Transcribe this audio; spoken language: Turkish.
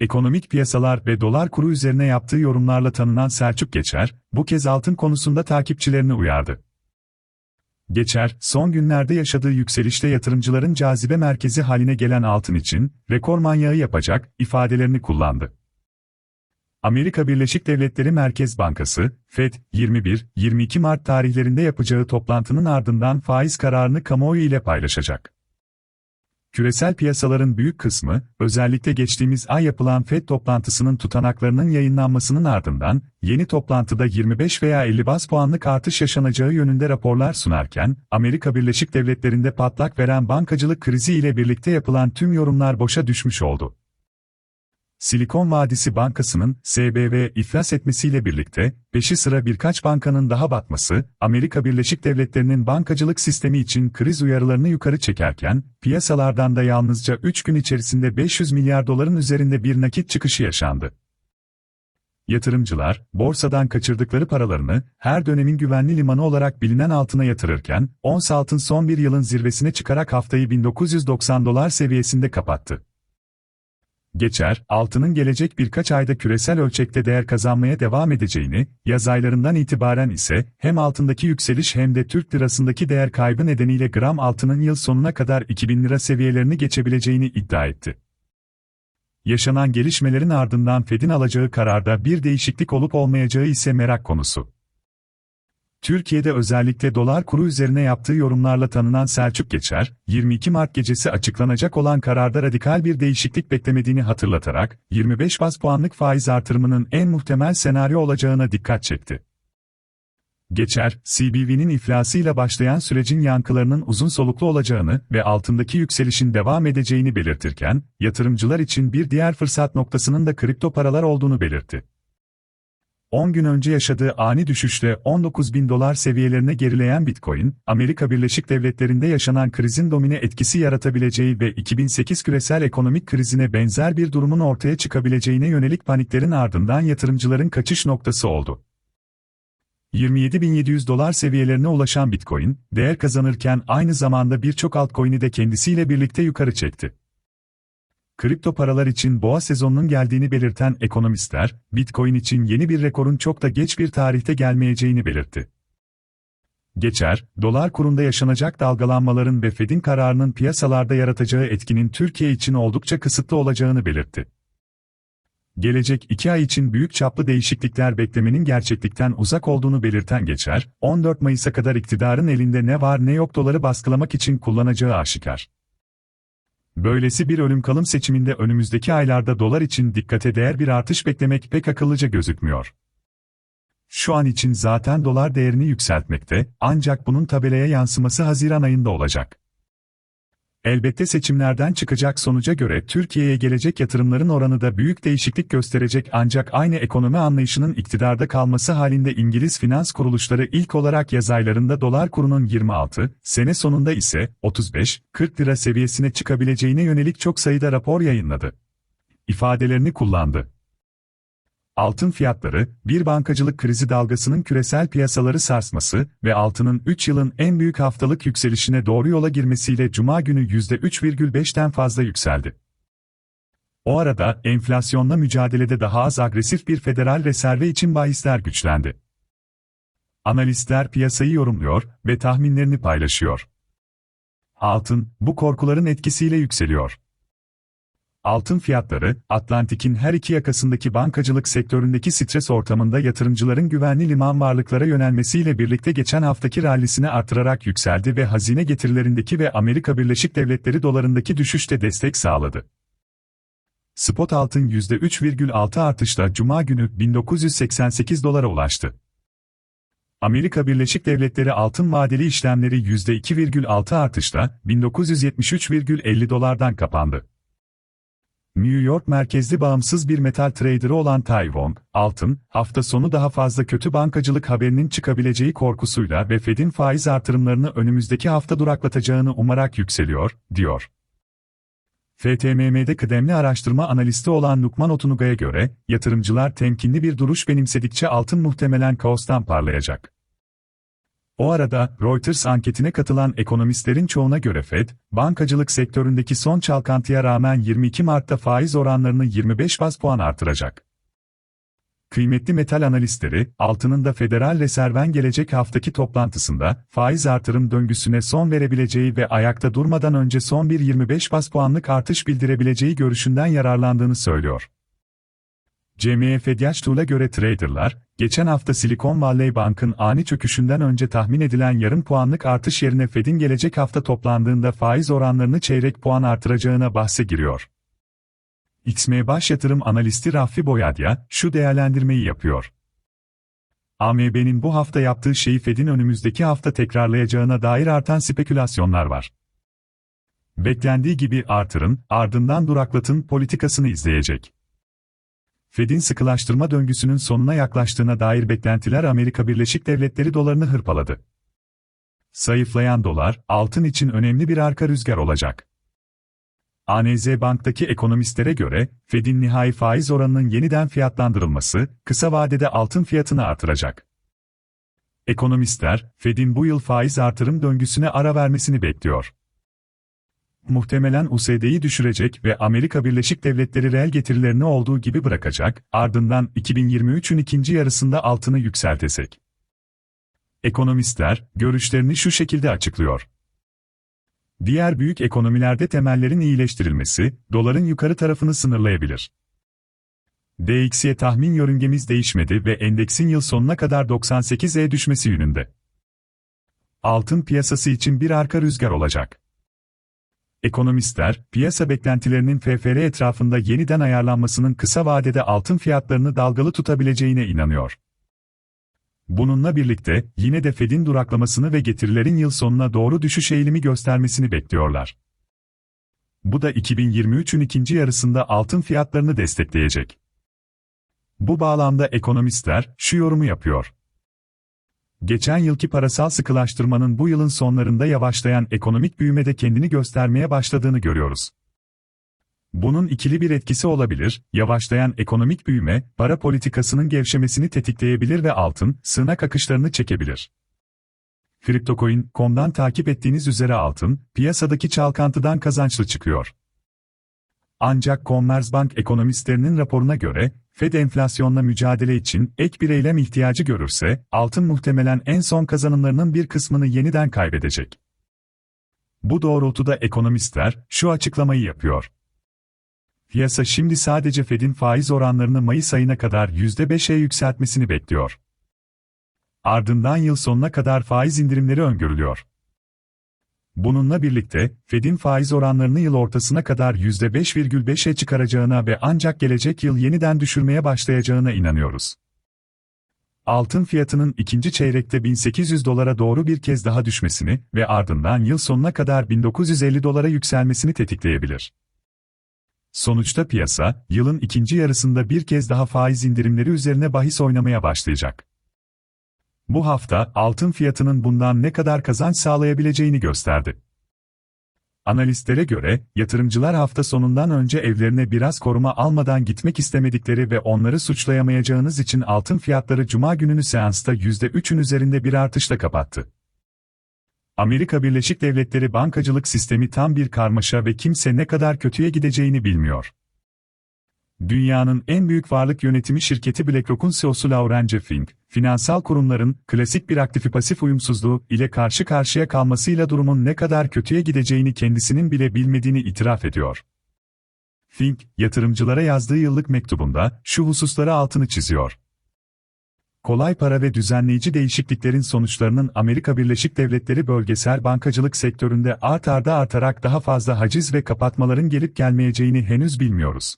Ekonomik piyasalar ve dolar kuru üzerine yaptığı yorumlarla tanınan Selçuk Geçer, bu kez altın konusunda takipçilerini uyardı. Geçer, son günlerde yaşadığı yükselişte yatırımcıların cazibe merkezi haline gelen altın için, rekor manyağı yapacak, ifadelerini kullandı. Amerika Birleşik Devletleri Merkez Bankası, FED, 21-22 Mart tarihlerinde yapacağı toplantının ardından faiz kararını kamuoyu ile paylaşacak. Küresel piyasaların büyük kısmı, özellikle geçtiğimiz ay yapılan FED toplantısının tutanaklarının yayınlanmasının ardından, yeni toplantıda 25 veya 50 bas puanlık artış yaşanacağı yönünde raporlar sunarken, Amerika Birleşik Devletleri'nde patlak veren bankacılık krizi ile birlikte yapılan tüm yorumlar boşa düşmüş oldu. Silikon Vadisi Bankası'nın SBV iflas etmesiyle birlikte, peşi sıra birkaç bankanın daha batması, Amerika Birleşik Devletleri'nin bankacılık sistemi için kriz uyarılarını yukarı çekerken, piyasalardan da yalnızca 3 gün içerisinde 500 milyar doların üzerinde bir nakit çıkışı yaşandı. Yatırımcılar, borsadan kaçırdıkları paralarını, her dönemin güvenli limanı olarak bilinen altına yatırırken, ons altın son bir yılın zirvesine çıkarak haftayı 1990 dolar seviyesinde kapattı. Geçer, altının gelecek birkaç ayda küresel ölçekte değer kazanmaya devam edeceğini, yaz aylarından itibaren ise hem altındaki yükseliş hem de Türk lirasındaki değer kaybı nedeniyle gram altının yıl sonuna kadar 2000 lira seviyelerini geçebileceğini iddia etti. Yaşanan gelişmelerin ardından Fed'in alacağı kararda bir değişiklik olup olmayacağı ise merak konusu. Türkiye'de özellikle dolar kuru üzerine yaptığı yorumlarla tanınan Selçuk Geçer, 22 Mart gecesi açıklanacak olan kararda radikal bir değişiklik beklemediğini hatırlatarak, 25 bas puanlık faiz artırımının en muhtemel senaryo olacağına dikkat çekti. Geçer, CBV'nin iflasıyla başlayan sürecin yankılarının uzun soluklu olacağını ve altındaki yükselişin devam edeceğini belirtirken, yatırımcılar için bir diğer fırsat noktasının da kripto paralar olduğunu belirtti. 10 gün önce yaşadığı ani düşüşle 19 bin dolar seviyelerine gerileyen Bitcoin, Amerika Birleşik Devletleri'nde yaşanan krizin domine etkisi yaratabileceği ve 2008 küresel ekonomik krizine benzer bir durumun ortaya çıkabileceğine yönelik paniklerin ardından yatırımcıların kaçış noktası oldu. 27.700 dolar seviyelerine ulaşan Bitcoin, değer kazanırken aynı zamanda birçok altcoin'i de kendisiyle birlikte yukarı çekti kripto paralar için boğa sezonunun geldiğini belirten ekonomistler, Bitcoin için yeni bir rekorun çok da geç bir tarihte gelmeyeceğini belirtti. Geçer, dolar kurunda yaşanacak dalgalanmaların ve Fed'in kararının piyasalarda yaratacağı etkinin Türkiye için oldukça kısıtlı olacağını belirtti. Gelecek iki ay için büyük çaplı değişiklikler beklemenin gerçeklikten uzak olduğunu belirten Geçer, 14 Mayıs'a kadar iktidarın elinde ne var ne yok doları baskılamak için kullanacağı aşikar. Böylesi bir ölüm kalım seçiminde önümüzdeki aylarda dolar için dikkate değer bir artış beklemek pek akıllıca gözükmüyor. Şu an için zaten dolar değerini yükseltmekte, ancak bunun tabelaya yansıması Haziran ayında olacak. Elbette seçimlerden çıkacak sonuca göre Türkiye'ye gelecek yatırımların oranı da büyük değişiklik gösterecek ancak aynı ekonomi anlayışının iktidarda kalması halinde İngiliz finans kuruluşları ilk olarak yaz aylarında dolar kurunun 26, sene sonunda ise 35-40 lira seviyesine çıkabileceğine yönelik çok sayıda rapor yayınladı. İfadelerini kullandı. Altın fiyatları, bir bankacılık krizi dalgasının küresel piyasaları sarsması ve altının 3 yılın en büyük haftalık yükselişine doğru yola girmesiyle Cuma günü %3,5'ten fazla yükseldi. O arada enflasyonla mücadelede daha az agresif bir federal reserve için bahisler güçlendi. Analistler piyasayı yorumluyor ve tahminlerini paylaşıyor. Altın, bu korkuların etkisiyle yükseliyor. Altın fiyatları, Atlantik'in her iki yakasındaki bankacılık sektöründeki stres ortamında yatırımcıların güvenli liman varlıklara yönelmesiyle birlikte geçen haftaki rallisini artırarak yükseldi ve hazine getirilerindeki ve Amerika Birleşik Devletleri dolarındaki düşüşte destek sağladı. Spot altın %3,6 artışla Cuma günü 1988 dolara ulaştı. Amerika Birleşik Devletleri altın vadeli işlemleri %2,6 artışla 1973,50 dolardan kapandı. New York merkezli bağımsız bir metal traderı olan Tai altın, hafta sonu daha fazla kötü bankacılık haberinin çıkabileceği korkusuyla ve Fed'in faiz artırımlarını önümüzdeki hafta duraklatacağını umarak yükseliyor, diyor. FTMM'de kıdemli araştırma analisti olan Nukman Otunuga'ya göre, yatırımcılar temkinli bir duruş benimsedikçe altın muhtemelen kaostan parlayacak. O arada Reuters anketine katılan ekonomistlerin çoğuna göre Fed, bankacılık sektöründeki son çalkantıya rağmen 22 Mart'ta faiz oranlarını 25 baz puan artıracak. Kıymetli metal analistleri, altının da Federal Reserve'in gelecek haftaki toplantısında, faiz artırım döngüsüne son verebileceği ve ayakta durmadan önce son bir 25 bas puanlık artış bildirebileceği görüşünden yararlandığını söylüyor. CME Fedyaçtuğ'a göre traderlar, geçen hafta Silicon Valley Bank'ın ani çöküşünden önce tahmin edilen yarım puanlık artış yerine Fed'in gelecek hafta toplandığında faiz oranlarını çeyrek puan artıracağına bahse giriyor. XM Baş Yatırım Analisti Raffi Boyadya, şu değerlendirmeyi yapıyor. AMB'nin bu hafta yaptığı şeyi Fed'in önümüzdeki hafta tekrarlayacağına dair artan spekülasyonlar var. Beklendiği gibi artırın, ardından duraklatın politikasını izleyecek. Fed'in sıkılaştırma döngüsünün sonuna yaklaştığına dair beklentiler Amerika Birleşik Devletleri dolarını hırpaladı. Zayıflayan dolar, altın için önemli bir arka rüzgar olacak. ANZ Bank'taki ekonomistlere göre, Fed'in nihai faiz oranının yeniden fiyatlandırılması, kısa vadede altın fiyatını artıracak. Ekonomistler, Fed'in bu yıl faiz artırım döngüsüne ara vermesini bekliyor. Muhtemelen USD'yi düşürecek ve Amerika Birleşik Devletleri reel getirilerini olduğu gibi bırakacak, ardından 2023'ün ikinci yarısında altını yükseltecek. Ekonomistler, görüşlerini şu şekilde açıklıyor. Diğer büyük ekonomilerde temellerin iyileştirilmesi, doların yukarı tarafını sınırlayabilir. DXY tahmin yörüngemiz değişmedi ve endeksin yıl sonuna kadar 98'e düşmesi yönünde. Altın piyasası için bir arka rüzgar olacak. Ekonomistler, piyasa beklentilerinin FFR etrafında yeniden ayarlanmasının kısa vadede altın fiyatlarını dalgalı tutabileceğine inanıyor. Bununla birlikte, yine de Fed'in duraklamasını ve getirilerin yıl sonuna doğru düşüş eğilimi göstermesini bekliyorlar. Bu da 2023'ün ikinci yarısında altın fiyatlarını destekleyecek. Bu bağlamda ekonomistler şu yorumu yapıyor. Geçen yılki parasal sıkılaştırmanın bu yılın sonlarında yavaşlayan ekonomik büyümede kendini göstermeye başladığını görüyoruz. Bunun ikili bir etkisi olabilir, yavaşlayan ekonomik büyüme, para politikasının gevşemesini tetikleyebilir ve altın, sığınak akışlarını çekebilir. Cryptocoin.com'dan takip ettiğiniz üzere altın, piyasadaki çalkantıdan kazançlı çıkıyor. Ancak Commerzbank ekonomistlerinin raporuna göre, Fed enflasyonla mücadele için ek bir eylem ihtiyacı görürse, altın muhtemelen en son kazanımlarının bir kısmını yeniden kaybedecek. Bu doğrultuda ekonomistler şu açıklamayı yapıyor. Piyasa şimdi sadece Fed'in faiz oranlarını Mayıs ayına kadar %5'e yükseltmesini bekliyor. Ardından yıl sonuna kadar faiz indirimleri öngörülüyor. Bununla birlikte, Fed'in faiz oranlarını yıl ortasına kadar %5,5'e çıkaracağına ve ancak gelecek yıl yeniden düşürmeye başlayacağına inanıyoruz. Altın fiyatının ikinci çeyrekte 1800 dolara doğru bir kez daha düşmesini ve ardından yıl sonuna kadar 1950 dolara yükselmesini tetikleyebilir. Sonuçta piyasa, yılın ikinci yarısında bir kez daha faiz indirimleri üzerine bahis oynamaya başlayacak. Bu hafta, altın fiyatının bundan ne kadar kazanç sağlayabileceğini gösterdi. Analistlere göre, yatırımcılar hafta sonundan önce evlerine biraz koruma almadan gitmek istemedikleri ve onları suçlayamayacağınız için altın fiyatları Cuma gününü seansta %3'ün üzerinde bir artışla kapattı. Amerika Birleşik Devletleri bankacılık sistemi tam bir karmaşa ve kimse ne kadar kötüye gideceğini bilmiyor. Dünyanın en büyük varlık yönetimi şirketi BlackRock'un CEO'su Laurence Fink, finansal kurumların klasik bir aktifi pasif uyumsuzluğu ile karşı karşıya kalmasıyla durumun ne kadar kötüye gideceğini kendisinin bile bilmediğini itiraf ediyor. Fink, yatırımcılara yazdığı yıllık mektubunda şu hususlara altını çiziyor. Kolay para ve düzenleyici değişikliklerin sonuçlarının Amerika Birleşik Devletleri bölgesel bankacılık sektöründe art arda artarak daha fazla haciz ve kapatmaların gelip gelmeyeceğini henüz bilmiyoruz.